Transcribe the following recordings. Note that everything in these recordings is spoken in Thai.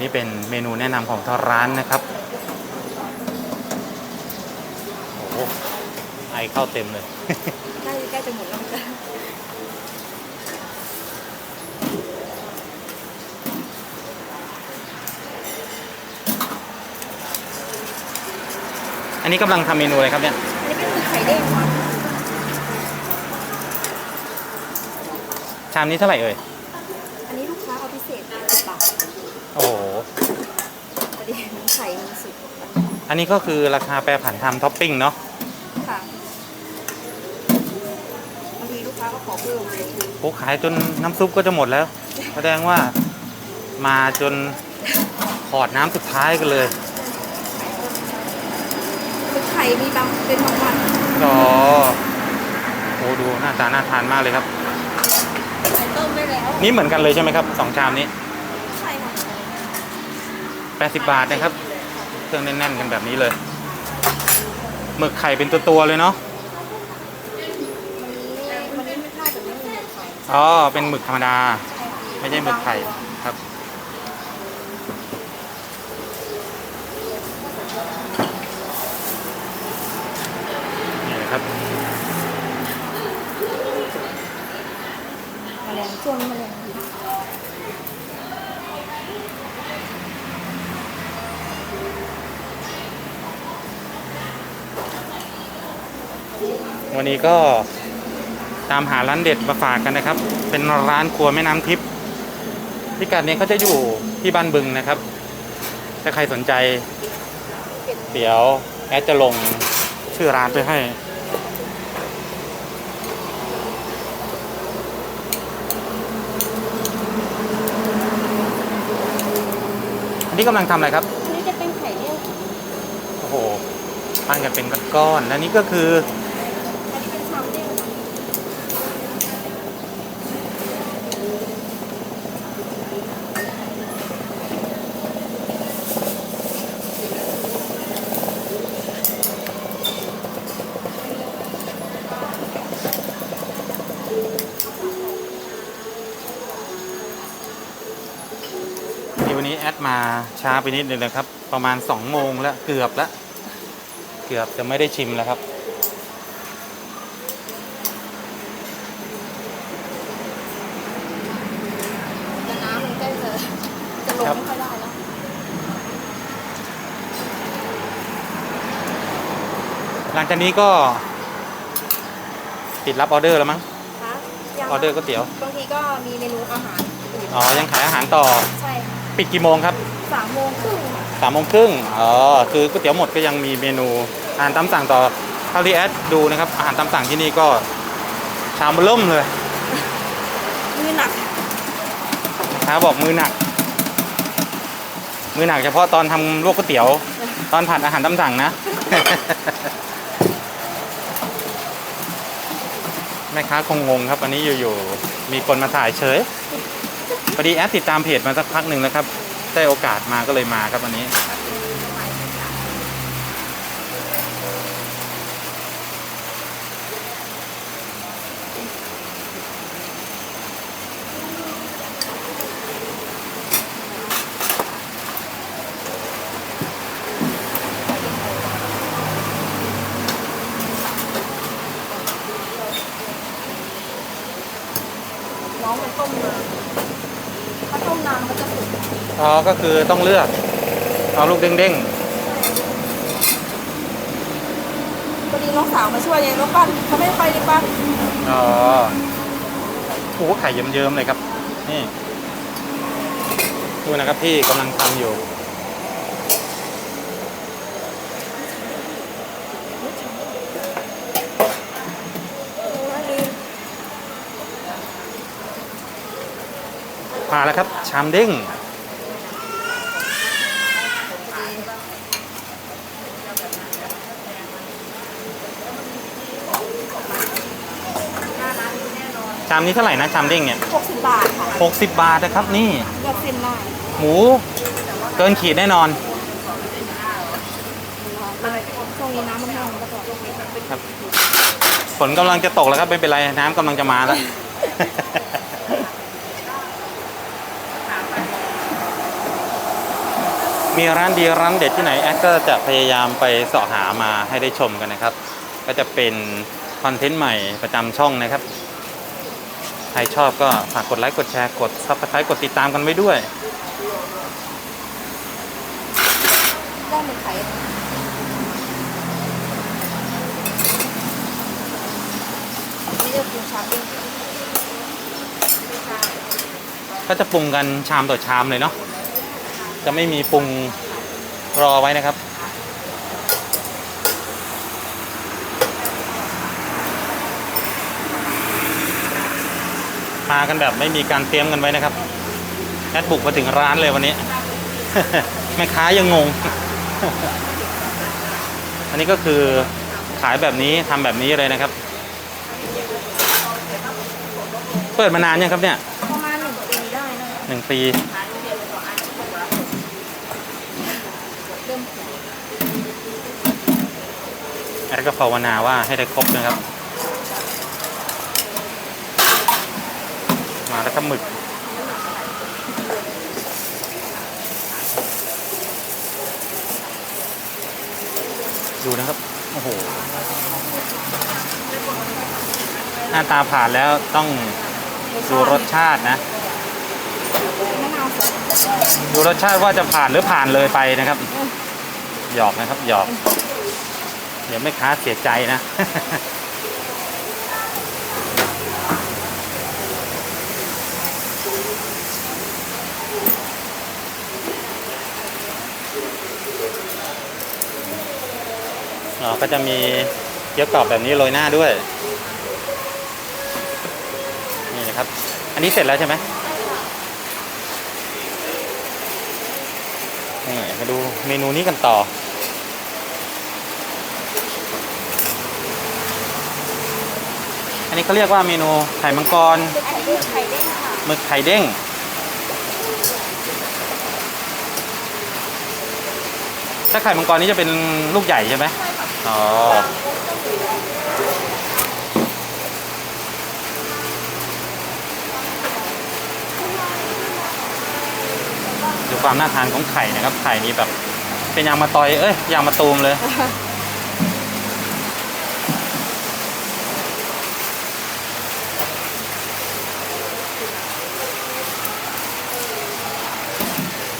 นี่เป็นเมนูแนะนำของทางร้านนะครับโอ้โหไอเข้าเต็มเลย ใกล้ใกล้จะหมดแล้วจ้ะอันนี้กำลังทำเมนูอะไรครับเนี่ย อันนี้เป็นหมึกไข่เด้งค่ะชามนี้เท่าไหร่เอ่ย อันนี้ลูกค้าเอาพิเศษ50บาท โอ้โห พอดีมันไข่มันสุก อันนี้ก็คือราคาแปรผันทำท็อปปิ้งเนาะค่ะบางทีลูกค้าก็ขอเพิ่มเลยโอ้ขายจนน้ำซุปก็จะหมดแล้ว แสดงว่ามาจนขอดน้ำสุดท้ายกันเลยหมึกไข่มีบางเป็นบางวันก็โอ้ดูหน้าตาน่าทานมากเลยครับ ไข่ต้มได้แล้วนี่เหมือนกันเลยใช่ไหมครับสองชามนี้ใช่ค่ะ80 บาทนะครับ เครื่องแน่นๆกันแบบนี้เลยหมึกไข่เป็นตัวๆเลยเนาะอ๋อเป็นหมึกธรรมดา ไม่ใช่หมึกไข่ครับนี่นะครับแมลงช่วงนี้แมลงเยอะ วันนี้ก็ตามหาร้านเด็ดมาฝากกันนะครับ เป็นร้านครัวแม่น้ำทิพย์พิกัดนี้เขาจะอยู่ที่บ้านบึงนะครับ ถ้าใครสนใจ เดี๋ยวแอดจะลงชื่อร้านไปให้อันนี้กำลังทำอะไรครับอันนี้จะเป็นไข่เด้งค่ะโอ้โหปั้นกันเป็นก้อนๆและนี่ก็คือ อันนี้เป็นชามเด้งค่ะ ที่วันนี้แอดมา ช้าไปนิดนึงนะครับ ประมาณ2โมงแล้วเกือบแล้ว เกือบจะไม่ได้ชิมแล้วครับแต่น้ำมันใกล้จะจะลงครับไม่ค่อยได้แล้ว หลังจากนี้ก็ปิดรับออเดอร์แล้วมั้ง คะยัออเดอร์ก๋วยเตี๋ยว บางทีก็มีเมนูอาหารอื่นอ๋อ ยังขายอาหารต่อ ใช่ค่ะ ปิดกี่โมงครับ สามโมงครึ่งค่ะสามโมงครึ่งอ๋อคือก๋วยเตี๋ยวหมดก็ยังมีเมนูอาหารตามสั่งต่อเท่าที่แอดดูนะครับ อาหารตามสั่งที่นี่ก็ชามเบอร์เริ่มเลยมือหนักนะครับบอกมือหนัก มือหนักเฉพาะตอนทำลวกก๋วยเตี๋ยว ตอนผัดอาหารตามสั่งนะ แม่ค้าคงงงครับอันนี้อยู่ๆมีคนมาถ่ายเฉยพอดีแอดติดตามเพจมาสักพักหนึ่งแล้วครับ ได้โอกาสมาก็เลยมาครับวันนี้องมันต้มมาถ้าต้มนานมันจะสุก อ๋อ ก็คือต้องเลือก เอาลูกเด้งพอดีน้องสาวมาช่วยไงแล้วปั้นเขาไม่ค่อยได้ปั้นๆ อ๋อโอ้โหไข่เยิ้มๆเลยครับ นี่ ดูนะครับที่กำลังทำอยู่ มาแล้วครับ ชามเด้งามนี้เท่าไหร่นะชามเด้งเนี่ยหกสิบบาทค่ะ60 บาทนะครับนี่ เลือกเส้นได้หมูเกินขีดแน่นอนมันช่วงนี้น้ำมันแห้งแล้วก็ครับฝนกำลังจะตกแล้วครับไม่เป็นไรน้ำกำลังจะมาแล้วนมีร้านดีร้านเด็ดที่ไหนแอดก็จะพยายามไปเสาะหามาให้ได้ชมกันนะครับ ก็จะเป็นคอนเทนต์ใหม่ประจำช่องนะครับ ใครชอบก็ฝากกดไลค์ กดแชร์ กด subscribe กดติดตามกันไว้ด้วย ได้เหมือนไข่นี่จะปรุงชามด้วยก็จะปรุงกันชามต่อชามเลยเนาะ จะไม่มีปรุงรอไว้นะครับากันแบบไม่มีการเตรียมกันไว้นะครับแอดบุกมาถึงร้านเลยวันนี้ แม่ค้ายังงง อันนี้ก็คือขายแบบนี้ทำแบบนี้เลยนะครับ เปิดมานานยังครับเนี่ยประมาณหนึ่งปีได้นะหนึ่งปีเริ่มแอดก็ภาวนาว่าให้ได้ครบนะครับ มาแล้วก็หมึกดูนะครับ โอ้โห หน้าตาผ่านแล้วต้องดูรสชาตินะดดูรสชาติว่าจะผ่านหรือผ่านเลยไปนะครับ หยอกนะครับ หยอก เดี๋ยวไม่ค้าเสียใจนะ ก็จะมีเกี๊ยวกรอบแบบนี้โรยหน้าด้วย นี่นะครับ อันนี้เสร็จแล้วใช่ไหมนี่มาดูเมนูนี้กันต่อ อันนี้เขาเรียกว่าเมนูไข่มังกรอันนี้คือไข่เด้งค่ะหมึกไข่เด้งถ้าไข่มังกรนี้จะเป็นลูกใหญ่ใช่ไหม อ๋อดูความน่าทานของไข่นะครับ ไข่นี้แบบ เป็นยางมาตอย เอ้ยยางมาตูมเลย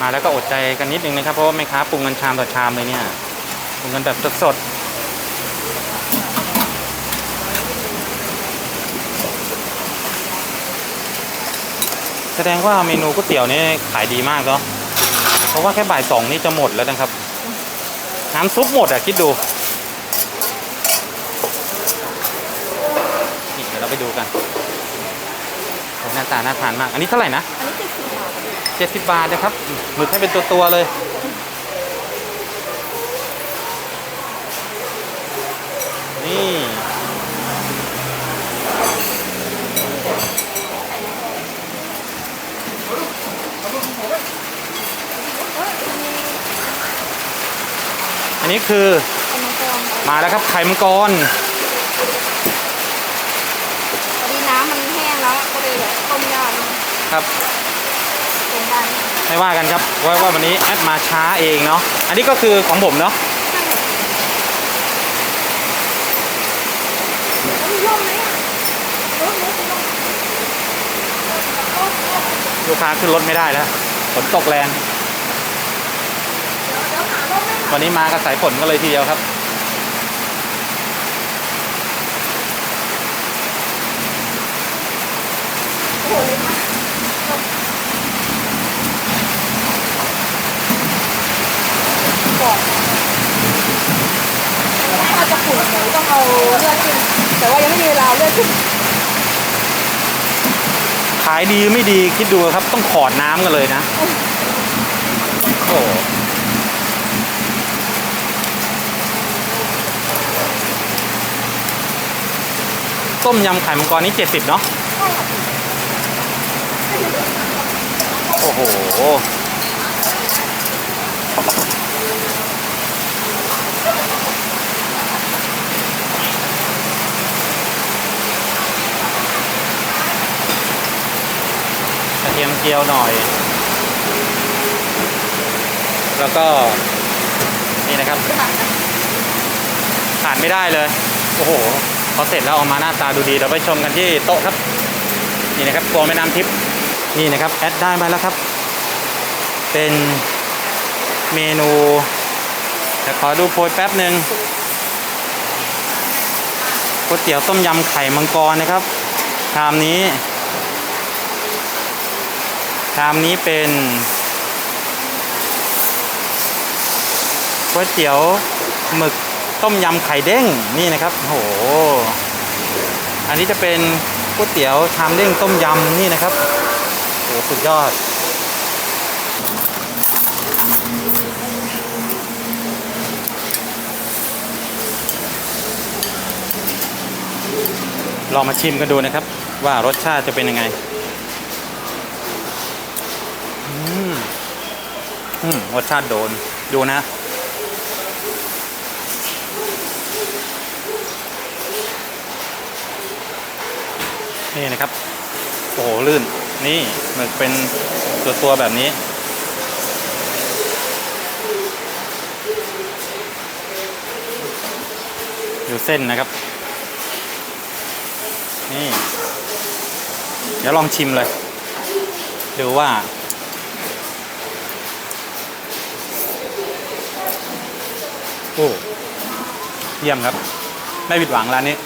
มาแล้วก็อดใจกันนิดนึงนะครับ เพราะว่าแม่ค้าปรุงกันชามต่อชามเลยเนี่ยปรุงกันแบบสดๆ แสดงว่าเมนูก๋วยเตี๋ยวนี่ขายดีมากเนาะเพราะว่าแค่บ่ายสองนี่จะหมดแล้วนะครับ น้ำซุปหมดอะคิดดูนี่เดี๋ยวเราไปดูกันโอ้หน้าตาน่าทานมาก อันนี้เท่าไหร่นะอันนี้คือสีขาวเจ็ดสิบบาทนะครับหมึกให้เป็นตัวตัวเลยนี่ อั นนี้คือเป็นมังกรมาแล้วครับไข่มังกรพอดีน้ำมันแห้งแล้วก็เลยแบบต้มยครับำตรงด้านไม่ว่ากันครับว่าว่าวันนี้แอดมาช้าเองเนาะอันนี้ก็คือของผมเนาะแล้วมีร่มไหมอะร่มไหมมีร่มลูกค้าขึ้นรถไม่ได้แล้วฝนตกแรง เดี๋ยวหาร่มไหม วันนี้มากับสายฝนก็เลยทีเดียวครับโอ้โหเลยนะก่อนถ้าจะขุ่นหมูต้องเอาเลือดขึ้น แต่ว่ายังไม่มีเวลาเอาเลือดขึ้นขายดีไม่ดีคิดดูครับต้องขอดน้ำกันเลยนะ โอ้โห ต้มยำไข่มังกรนี้เจ็ดสิบเนาะใช่ค่ะโอ้โหกระเทียมเจียวหน่อย แล้วก็นี่นะครับขาดไม่ได้เลย โอ้โห พอเสร็จแล้วออกมาหน้าตาดูดีเราไปชมกันที่โต๊ะครับ นี่นะครับตัวแม่น้ำทิพย์นี่นะครับแอดได้มาแล้วครับ เป็นเมนูแต่ขอดูโพยแป๊บหนึ่งก๋วยเตี๋ยวต้มยำไข่มังกรนะครับชามนี้ชามนี้เป็นก๋วยเตี๋ยวหมึก ต้มยำไข่เด้งนี่นะครับโอ้โหอันนี้จะเป็นก๋วยเตี๋ยวชามเด้งต้มยำนี่นะครับโอ้โหสุดยอดลองมาชิมกันดูนะครับ ว่ารสชาติจะเป็นยังไง อืม อืม รสชาติโดน ดูนะ นี่นะครับ โอ้โหลื่น นี่มึกเป็นตัวตัวแบบนี้ดูเส้นนะครับ นี่ เดี๋ยวลองชิมเลย ดูว่าโอ้เยี่ยมครับ ไม่ผิดหวังร้านนี้